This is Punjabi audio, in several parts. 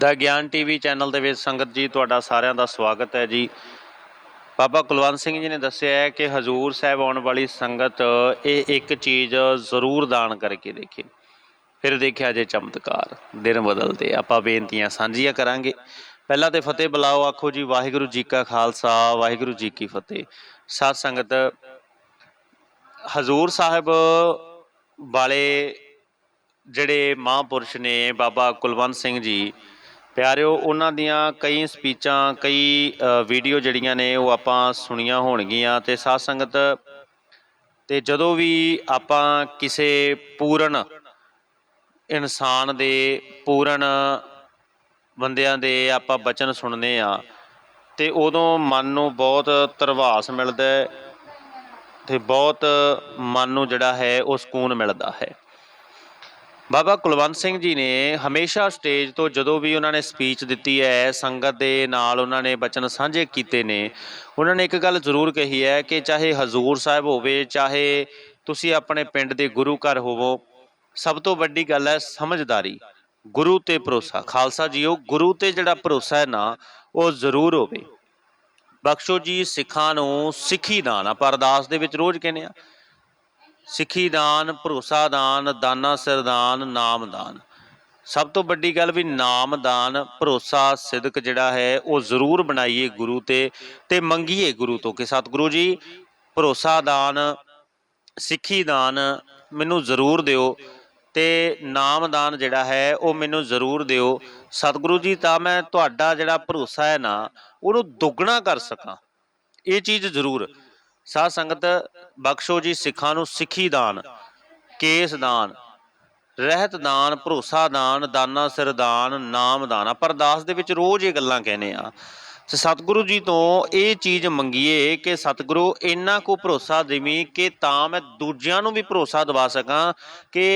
ਦਾ ਗਿਆਨ ਟੀਵੀ ਚੈਨਲ ਦੇ ਵਿੱਚ ਸੰਗਤ ਜੀ, ਤੁਹਾਡਾ ਸਾਰਿਆਂ ਦਾ ਸਵਾਗਤ ਹੈ ਜੀ। ਬਾਬਾ ਕੁਲਵੰਤ ਸਿੰਘ ਜੀ ਨੇ ਦੱਸਿਆ ਹੈ ਕਿ ਹਜੂਰ ਸਾਹਿਬ ਆਉਣ ਵਾਲੀ ਸੰਗਤ, ਇਹ ਇੱਕ ਚੀਜ਼ ਜ਼ਰੂਰ ਦਾਨ ਕਰਕੇ ਦੇਖੇ। ਫਿਰ ਦੇਖਿਆ ਜੇ ਚਮਤਕਾਰ, ਦਿਨ ਬਦਲਦੇ ਆਪਾਂ ਬੇਨਤੀਆਂ ਸਾਂਝੀਆਂ ਕਰਾਂਗੇ। ਪਹਿਲਾਂ ਤੇ ਫਤਿਹ ਬੁਲਾਓ, ਆਖੋ ਜੀ, ਵਾਹਿਗੁਰੂ ਜੀ ਕਾ ਖਾਲਸਾ, ਵਾਹਿਗੁਰੂ ਜੀ ਕੀ ਫਤਿਹ। ਸਾਧ ਸੰਗਤ, ਹਜੂਰ ਸਾਹਿਬ ਵਾਲੇ ਜਿਹੜੇ ਮਹਾਂਪੁਰਸ਼ ਨੇ, ਬਾਬਾ ਕੁਲਵੰਤ ਸਿੰਘ ਜੀ ਪਿਆਰਿਓ, ਉਹਨਾਂ ਦੀਆਂ ਕਈ ਸਪੀਚਾਂ, ਕਈ ਵੀਡੀਓ ਜਿਹੜੀਆਂ ਨੇ, ਉਹ ਆਪਾਂ ਸੁਣੀਆਂ ਹੋਣਗੀਆਂ ਤੇ ਸਾਧ ਸੰਗਤ ਤੇ ਜਦੋਂ ਵੀ ਆਪਾਂ ਕਿਸੇ ਪੂਰਨ ਇਨਸਾਨ ਦੇ ਪੂਰਨ ਬੰਦਿਆਂ ਦੇ ਆਪਾਂ ਬਚਨ ਸੁਣਦੇ ਆ ਤੇ ਉਦੋਂ ਮਨ ਨੂੰ ਬਹੁਤ ਤਰਵਾਸ ਮਿਲਦਾ ਹੈ ਤੇ ਬਹੁਤ ਮਨ ਨੂੰ ਜਿਹੜਾ ਹੈ ਉਹ ਸਕੂਨ ਮਿਲਦਾ ਹੈ। ਬਾਬਾ ਕੁਲਵੰਤ ਸਿੰਘ ਜੀ ਨੇ ਹਮੇਸ਼ਾ ਸਟੇਜ ਤੋਂ ਜਦੋਂ ਵੀ ਉਹਨਾਂ ਨੇ ਸਪੀਚ ਦਿੱਤੀ ਹੈ, ਸੰਗਤ ਦੇ ਨਾਲ ਉਹਨਾਂ ਨੇ ਬਚਨ ਸਾਂਝੇ ਕੀਤੇ ਨੇ, ਉਹਨਾਂ ਨੇ ਇੱਕ ਗੱਲ ਜ਼ਰੂਰ ਕਹੀ ਹੈ ਕਿ ਚਾਹੇ ਹਜ਼ੂਰ ਸਾਹਿਬ ਹੋਵੇ, ਚਾਹੇ ਤੁਸੀਂ ਆਪਣੇ ਪਿੰਡ ਦੇ ਗੁਰੂ ਘਰ ਹੋਵੋ, ਸਭ ਤੋਂ ਵੱਡੀ ਗੱਲ ਹੈ ਸਮਝਦਾਰੀ, ਗੁਰੂ ਤੇ ਭਰੋਸਾ। ਖਾਲਸਾ ਜੀਓ, ਗੁਰੂ ਤੇ ਜਿਹੜਾ ਭਰੋਸਾ ਹੈ ਨਾ, ਉਹ ਜ਼ਰੂਰ ਹੋਵੇ। ਬਖਸ਼ੋ ਜੀ ਸਿੱਖਾਂ ਨੂੰ ਸਿੱਖੀ ਦਾਨ, ਆਪਾਂ ਅਰਦਾਸ ਦੇ ਵਿੱਚ ਰੋਜ਼ ਕਹਿੰਦੇ ਆ ਸਿੱਖੀ ਦਾਨ, ਭਰੋਸਾ ਦਾਨ, ਦਾਨਾ ਸਰਦਾਨ ਨਾਮ ਦਾਨ। ਸਭ ਤੋਂ ਵੱਡੀ ਗੱਲ ਵੀ ਨਾਮ ਦਾਨ, ਭਰੋਸਾ, ਸਿਦਕ ਜਿਹੜਾ ਹੈ, ਉਹ ਜ਼ਰੂਰ ਬਣਾਈਏ ਗੁਰੂ ਤੇ ਤੇ ਮੰਗੀਏ ਗੁਰੂ ਤੋਂ ਕਿ ਸਤਿਗੁਰੂ ਜੀ, ਭਰੋਸਾ ਦਾਨ, ਸਿੱਖੀ ਦਾਨ ਮੈਨੂੰ ਜ਼ਰੂਰ ਦਿਓ ਤੇ ਨਾਮਦਾਨ ਜਿਹੜਾ ਹੈ, ਉਹ ਮੈਨੂੰ ਜ਼ਰੂਰ ਦਿਓ। ਸਤਿਗੁਰੂ ਜੀ, ਤਾਂ ਮੈਂ ਤੁਹਾਡਾ ਜਿਹੜਾ ਭਰੋਸਾ ਹੈ ਨਾ, ਉਹਨੂੰ ਦੁੱਗਣਾ ਕਰ ਸਕਾਂ। ਇਹ ਚੀਜ਼ ਜ਼ਰੂਰ। ਸਾਧ ਸੰਗਤ, ਬਖਸ਼ੋ ਜੀ ਸਿੱਖਾਂ ਨੂੰ ਸਿੱਖੀ ਦਾਨ, ਕੇਸ ਦਾਨ, ਰਹਿਤ ਦਾਨ, ਭਰੋਸਾ ਦਾਨ, ਦਾਨਾ ਸਰਦਾਨ ਨਾਮ ਦਾਨ। ਆਪਾਂ ਅਰਦਾਸ ਦੇ ਵਿੱਚ ਰੋਜ਼ ਇਹ ਗੱਲਾਂ ਕਹਿੰਦੇ ਆ ਤੇ ਸਤਿਗੁਰੂ ਜੀ ਤੋਂ ਇਹ ਚੀਜ਼ ਮੰਗੀਏ ਕਿ ਸਤਿਗੁਰੂ ਇੰਨਾ ਕੋ ਭਰੋਸਾ ਦੇਵੀਂ ਕਿ ਤਾਂ ਮੈਂ ਦੂਜਿਆਂ ਨੂੰ ਵੀ ਭਰੋਸਾ ਦਵਾ ਸਕਾਂ ਕਿ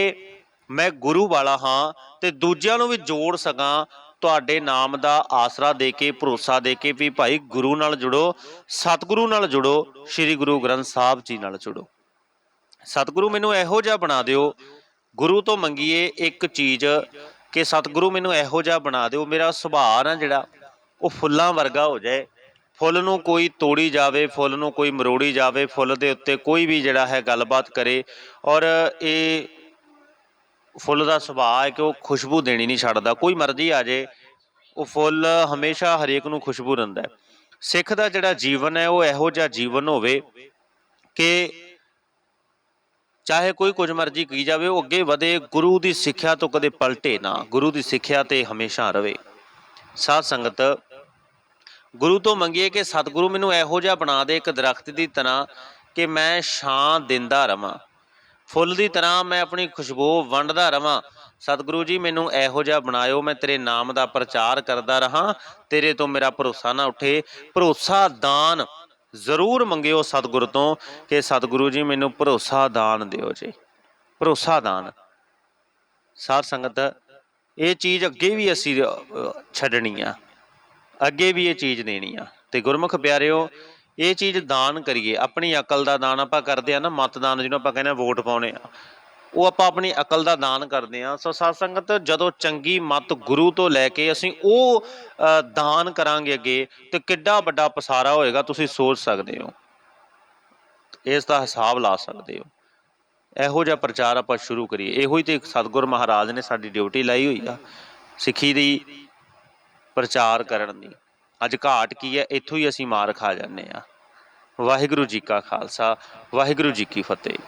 ਮੈਂ ਗੁਰੂ ਵਾਲਾ ਹਾਂ ਤੇ ਦੂਜਿਆਂ ਨੂੰ ਵੀ ਜੋੜ ਸਕਾਂ ਤੁਹਾਡੇ ਨਾਮ ਦਾ ਆਸਰਾ ਦੇ ਕੇ, ਭਰੋਸਾ ਦੇ ਕੇ ਵੀ ਭਾਈ ਗੁਰੂ ਨਾਲ ਜੁੜੋ, ਸਤਿਗੁਰੂ ਨਾਲ ਜੁੜੋ, ਸ੍ਰੀ ਗੁਰੂ ਗ੍ਰੰਥ ਸਾਹਿਬ ਜੀ ਨਾਲ ਜੁੜੋ। ਸਤਿਗੁਰੂ ਮੈਨੂੰ ਇਹੋ ਜਿਹਾ ਬਣਾ ਦਿਓ, ਗੁਰੂ ਤੋਂ ਮੰਗੀਏ ਇੱਕ ਚੀਜ਼ ਕਿ ਸਤਿਗੁਰੂ ਮੈਨੂੰ ਇਹੋ ਜਿਹਾ ਬਣਾ ਦਿਓ, ਮੇਰਾ ਸੁਭਾਅ ਨਾ ਜਿਹੜਾ, ਉਹ ਫੁੱਲਾਂ ਵਰਗਾ ਹੋ ਜਾਏ। ਫੁੱਲ ਨੂੰ ਕੋਈ ਤੋੜੀ ਜਾਵੇ, ਫੁੱਲ ਨੂੰ ਕੋਈ ਮਰੋੜੀ ਜਾਵੇ, ਫੁੱਲ ਦੇ ਉੱਤੇ ਕੋਈ ਵੀ ਜਿਹੜਾ ਹੈ ਗੱਲਬਾਤ ਕਰੇ। ਔਰ ਇਹ ਫੁੱਲ ਦਾ ਸੁਭਾਅ ਹੈ ਕਿ ਉਹ ਖੁਸ਼ਬੂ ਦੇਣੀ ਨਹੀਂ ਛੱਡਦਾ। ਕੋਈ ਮਰਜ਼ੀ ਆ ਜੇ ਉਹ ਫੁੱਲ ਹਮੇਸ਼ਾ ਹਰੇਕ ਨੂੰ ਖੁਸ਼ਬੂ ਦਿੰਦਾ ਹੈ। ਸਿੱਖ ਦਾ ਜਿਹੜਾ ਜੀਵਨ ਹੈ, ਉਹ ਇਹੋ ਜਿਹਾ ਜੀਵਨ ਹੋਵੇ ਕਿ ਚਾਹੇ ਕੋਈ ਕੁਝ ਮਰਜ਼ੀ ਕੀ ਜਾਵੇ, ਉਹ ਅੱਗੇ ਵਧੇ, ਗੁਰੂ ਦੀ ਸਿੱਖਿਆ ਤੋਂ ਕਦੇ ਪਲਟੇ ਨਾ, ਗੁਰੂ ਦੀ ਸਿੱਖਿਆ ਤੇ ਹਮੇਸ਼ਾ ਰਵੇ। ਸਾਧ ਸੰਗਤ, ਗੁਰੂ ਤੋਂ ਮੰਗੀਏ ਕਿ ਸਤਿਗੁਰੂ ਮੈਨੂੰ ਇਹੋ ਜਿਹਾ ਬਣਾ ਦੇ ਇੱਕ ਦਰਖਤ ਦੀ ਤਰ੍ਹਾਂ ਕਿ ਮੈਂ ਛਾਂ ਦਿੰਦਾ ਰਵਾਂ। ਫੁੱਲ ਦੀ ਤਰ੍ਹਾਂ ਮੈਂ ਆਪਣੀ ਖੁਸ਼ਬੂ ਵੰਡਦਾ ਰਵਾਂ। ਸਤਿਗੁਰੂ ਜੀ, ਮੈਨੂੰ ਇਹੋ ਜਿਹਾ ਬਣਾਇਓ, ਮੈਂ ਤੇਰੇ ਨਾਮ ਦਾ ਪ੍ਰਚਾਰ ਕਰਦਾ ਰਹਾ। ਤੇਰੇ ਤੋਂ ਮੇਰਾ ਭਰੋਸਾ ਨਾ ਉੱਠੇ। ਭਰੋਸਾ ਦਾਨ ਜ਼ਰੂਰ ਮੰਗਿਓ ਸਤਿਗੁਰ ਤੋਂ ਕਿ ਸਤਿਗੁਰੂ ਜੀ, ਮੈਨੂੰ ਭਰੋਸਾ ਦਾਨ ਦਿਓ ਜੀ। ਭਰੋਸਾ ਦਾਨ। ਸਾਧ ਸੰਗਤ, ਇਹ ਚੀਜ਼ ਅੱਗੇ ਵੀ ਅਸੀਂ ਛੱਡਣੀ ਆ। ਅੱਗੇ ਵੀ ਇਹ ਚੀਜ਼ ਦੇਣੀ ਆ। ਤੇ ਗੁਰਮੁਖ ਪਿਆਰਿਓ ਇਹ ਚੀਜ਼ ਦਾਨ ਕਰੀਏ, ਆਪਣੀ ਅਕਲ ਦਾ ਦਾਨ ਆਪਾਂ ਕਰਦੇ ਆ ਨਾ, ਮਤਦਾਨ ਜਿਹਨੂੰ ਆਪਾਂ ਕਹਿੰਦੇ ਆ ਵੋਟ ਪਾਉਣੇ ਆ। ਉਹ ਆਪਾਂ ਆਪਣੀ ਅਕਲ ਦਾ ਦਾਨ ਕਰਦੇ ਆ ਸੋ ਸਾਧ ਸੰਗਤ, ਜਦੋਂ ਚੰਗੀ ਮਤ ਗੁਰੂ ਤੋਂ ਲੈ ਕੇ ਅਸੀਂ ਉਹ ਦਾਨ ਕਰਾਂਗੇ ਅੱਗੇ, ਤੇ ਕਿੱਡਾ ਵੱਡਾ ਪਸਾਰਾ ਹੋਏਗਾ, ਤੁਸੀਂ ਸੋਚ ਸਕਦੇ ਹੋ। ਇਸ ਦਾ ਹਿਸਾਬ ਲਾ ਸਕਦੇ ਹੋ। ਇਹੋ ਜਿਹਾ ਪ੍ਰਚਾਰ ਆਪਾਂ ਸ਼ੁਰੂ ਕਰੀਏ। ਇਹੋ ਹੀ ਤੇ ਸਤਿਗੁਰ ਮਹਾਰਾਜ ਨੇ ਸਾਡੀ ਡਿਊਟੀ ਲਾਈ ਹੋਈ ਆ, ਸਿੱਖੀ ਦੀ ਪ੍ਰਚਾਰ ਕਰਨ ਦੀ। ਅੱਜ ਘਾਟ ਕੀ ਹੈ? ਇੱਥੋਂ ਹੀ ਅਸੀਂ ਮਾਰ ਖਾ ਜਾਂਦੇ ਆ ਵਾਹਿਗੁਰੂ ਜੀ ਕਾ ਖਾਲਸਾ, ਵਾਹਿਗੁਰੂ ਜੀ ਕੀ ਫਤਿਹ।